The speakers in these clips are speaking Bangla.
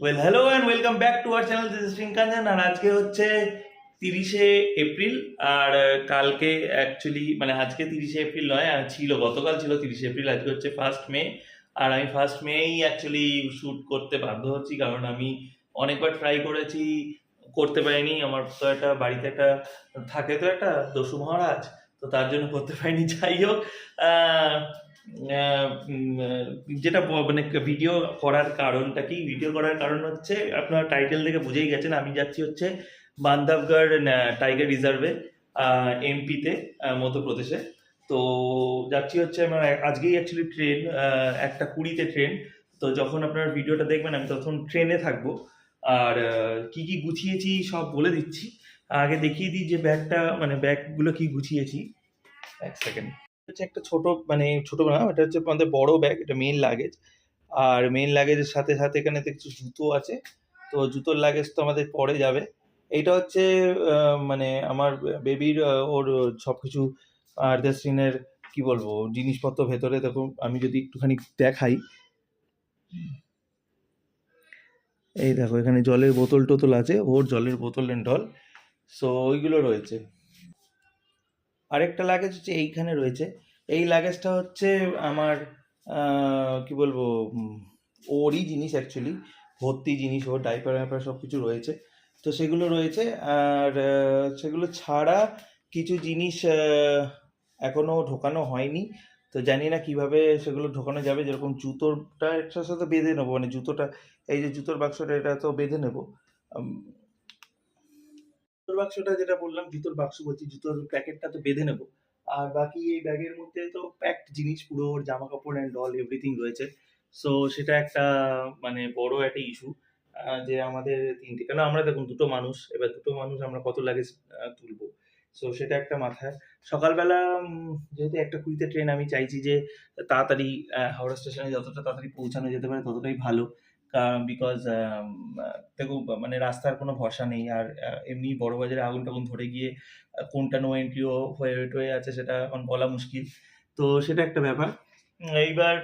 Well hello and welcome back to our channel Kanchan আর আজকে হচ্ছে তিরিশে এপ্রিল আর কালকে অ্যাকচুয়ালি মানে আজকে তিরিশে এপ্রিল নয়, আর ছিল, গতকাল ছিল তিরিশে এপ্রিল, আজকে হচ্ছে ফার্স্ট মে আর আমি ফার্স্ট মেই অ্যাকচুয়ালি শ্যুট করতে বাধ্য হচ্ছি কারণ আমি অনেকবার ট্রাই করেছি, করতে পারিনি। আমার তো একটা বাড়িতে একটা থাকে তো একটা দস্যু মহারাজ, তো তার জন্য করতে পারিনি। যাই হোক যেটা মানে ভিডিও করার কারণটা কি? ভিডিও করার কারণ হচ্ছে আপনার টাইটেল দেখে বুঝেই গেছেন, আমি যাচ্ছি হচ্ছে বান্ধবগড় টাইগার রিজার্ভে এমপিতে মধ্যপ্রদেশে। তো যাচ্ছি হচ্ছে আমার আজকেই অ্যাকচুয়ালি ট্রেন একটা কুড়িতে ট্রেন তো যখন আপনার ভিডিওটা দেখবেন, আমি তখন ট্রেনে থাকব। আর কি কি গুছিয়েছি সব বলে দিচ্ছি। আগে দেখিয়ে দিই যে ব্যাগটা মানে ব্যাগগুলো কি গুছিয়েছি। এক সেকেন্ড হচ্ছে একটা ছোট মানে ছোট না, এটা হচ্ছে আমাদের বড় ব্যাগ এটা মেইন লাগেজ আর মেইন লাগেজের সাথে সাথে এখানে দেখছি জুতো আছে। তো জুতোর লাগেজ তো আমাদের পরে যাবে। এইটা হচ্ছে মানে আমার বেবির ওর সব কিছু আর্দাসিনের কি বলব, জিনিসপত্র ভেতরে। দেখো, আমি যদি একটুখানি দেখাই। এই দেখো, এখানে জলের বোতল টোতল আছে, ওর জলের বোতল ঢল সো ওইগুলো রয়েছে। আরেকটা লাগেজ হচ্ছে এইখানে রয়েছে। এই লাগেজটা হচ্ছে আমার কি বলব ওরই জিনিস অ্যাকচুয়ালি ভর্তি জিনিস ও ডাইপার ব্যাপার সব কিছু রয়েছে। তো সেগুলো রয়েছে, আর সেগুলো ছাড়া কিছু জিনিস এখনও ঢোকানো হয়নি। তো জানি না কীভাবে সেগুলো ঢোকানো যাবে, যেরকম জুতোটা একটার সাথে বেঁধে নেব মানে জুতোটা, এই যে জুতোর বাক্সটা এটা তো বেঁধে নেব। জুতোর বাক্সটা যেটা বললাম জুতোর বাক্স বলছি জুতোর প্যাকেটটা তো বেঁধে নেব। আর বাকি এই ব্যাগের মধ্যে তো প্যাকড জিনিস, পুরো ওর জামা কাপড় অ্যান্ড অল এভরিথিং রয়েছে। সো সেটা একটা মানে বড় একটা ইস্যু যে আমাদের তিনটে, কেন আমরা দেখুন দুটো মানুষ, এবার দুটো মানুষ আমরা কত লাগেজ তুলবো। সো সেটা একটা মাথায়। সকালবেলা যেহেতু একটা কুড়িতে ট্রেন আমি চাইছি যে তাড়াতাড়ি হাওড়া স্টেশনে যতটা তাড়াতাড়ি পৌঁছানো যেতে পারে ততটাই ভালো। বিকজ দেখো মানে রাস্তার কোনো ভরসা নেই। আর এমনি বড় বাজারে আগুন টাগুন ধরে গিয়ে কোনটা নো এন্ট্রিও হয়ে হয়ে আছে সেটা এখন বলা মুশকিল। তো সেটা একটা ব্যাপার। এইবার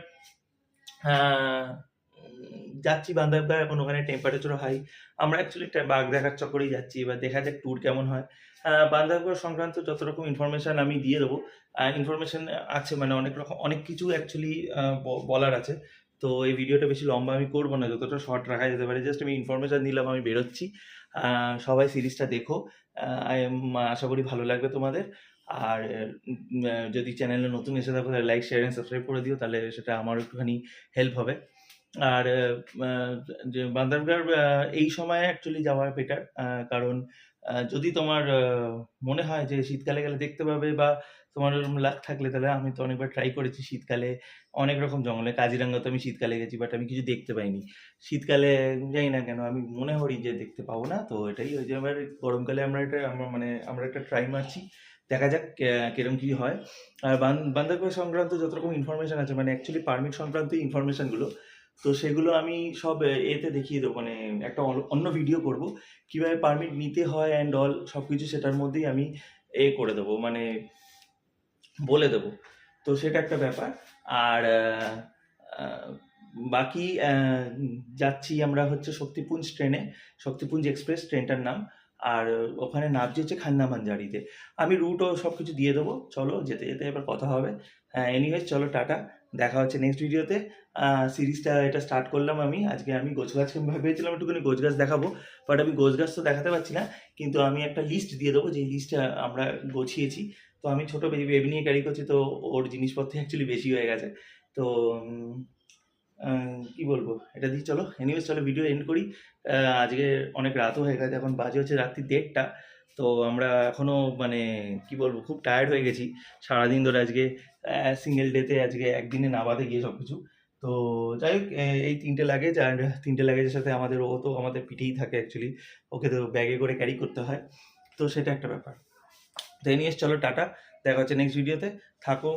যাচ্ছি বান্ধবগড় এখন ওখানে টেম্পারেচার হাই আমরা অ্যাকচুয়ালি একটা বাঘ দেখার চক্করেই যাচ্ছি। এবার দেখা যাক ট্যুর কেমন হয়। বান্ধবগড় সংক্রান্ত যত রকম ইনফরমেশন আমি দিয়ে দেবো ইনফরমেশন আছে মানে অনেক রকম, অনেক কিছু অ্যাকচুয়ালি বলার আছে। তো এই ভিডিওটা বেশি লম্বা আমি করব না, যতটা শর্ট রাখা যেতে পারে। জাস্ট আমি ইনফরমেশন দিলাম আমি বেরোচ্ছি। সবাই সিরিজটা দেখো। আশা করি ভালো লাগবে তোমাদের। আর যদি চ্যানেলে নতুন এসে থাকো, তাহলে লাইক শেয়ার অ্যান্ড সাবস্ক্রাইব করে দিও। তাহলে সেটা আমার একটুখানি হেল্প হবে। আর যে বান্দরবান এই সময় অ্যাকচুয়ালি যাওয়া বেটার কারণ যদি তোমার মনে হয় যে শীতকালে গেলে দেখতে পাবে বা তোমার ওরকম লাক থাকলে তাহলে আমি তো অনেকবার ট্রাই করেছি শীতকালে। অনেক রকম জঙ্গলে, কাজিরাঙ্গা তো আমি শীতকালে গেছি বাট আমি কিছু দেখতে পাইনি। শীতকালে জানি না কেন, আমি মনে করি যে দেখতে পাবো না, তো এটাই ওই যে এবার গরমকালে আমরা এটা, আমরা মানে আমরা একটা ট্রাই মারছি। দেখা যাক কিরম কি হয়। আর বান- বান্দরবান সংক্রান্ত যত রকম ইনফরমেশন আছে মানে অ্যাকচুয়ালি পারমিট সংক্রান্ত ইনফরমেশনগুলো তো সেগুলো আমি সব এতে দেখিয়ে দেবো মানে একটা অন্য- ভিডিও করব। কীভাবে পারমিট নিতে হয় অ্যান্ড অল সব কিছু সেটার মধ্যেই আমি এ করে দেবো মানে বলে দেবো। তো সেটা একটা ব্যাপার। আর বাকি যাচ্ছি আমরা হচ্ছে শক্তিপুঞ্জ ট্রেনে শক্তিপুঞ্জ এক্সপ্রেস ট্রেনটার নাম। আর ওখানে নামছি হচ্ছে খান্নামানজারিতে আমি রুটও সব কিছু দিয়ে দেবো, চলো যেতে যেতে এবার কথা হবে। হ্যাঁ এনিওয়েজ চলো, টাটা। দেখা হচ্ছে নেক্সট ভিডিওতে সিরিজটা এটা স্টার্ট করলাম আমি। আজকে আমি গোছগাছ ভেবেছিলাম একটুখানি গোছগাছ দেখাবো বাট আমি গোছগাছ তো দেখাতে পারছি না। কিন্তু আমি একটা লিস্ট দিয়ে দেবো যে লিস্টটা আমরা গোছিয়েছি। তো আমি ছোটো বেবি নিয়ে ক্যারি করছি, তো ওর জিনিসপত্র অ্যাকচুয়ালি বেশি হয়ে গেছে। তো কি বলব? এটা দিয়ে চলো। এনিওয়েজ চলো ভিডিও এন্ড করি। আজকে অনেক রাতও হয়ে গেছে, এখন বাজে হচ্ছে রাত্রি দেড়টা। তো আমরা এখনও মানে কি বলব, খুব টায়ার্ড হয়ে গেছি। সারাদিন ধরে আজকে সিঙ্গেল ডেতে আজকে একদিনে নাবাতে গিয়ে সব কিছু তো যাই হোক এই তিনটে লাগেজ আর তিনটে লাগেজের সাথে আমাদের, ও তো আমাদের পিঠেই থাকে অ্যাকচুয়ালি ওকে তো ব্যাগে করে ক্যারি করতে হয়। তো সেটা একটা ব্যাপার। তো এনিয়েস চলো টাটা। দেখা হচ্ছে নেক্সট ভিডিওতে থাকো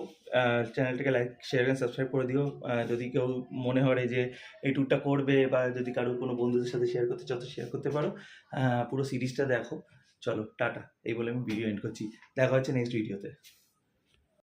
চ্যানেলটাকে লাইক শেয়ার অ্যান্ড সাবস্ক্রাইব করে দিও। যদি কেউ মনে হয় যে এই ট্যুরটা করবে বা যদি কারও কোনো বন্ধুদের সাথে শেয়ার করতে চাও, তো শেয়ার করতে পারো। পুরো সিরিজটা দেখো। চলো টাটা। এই বলে আমি ভিডিও এন্ড করছি। দেখা হচ্ছে নেক্সট ভিডিওতে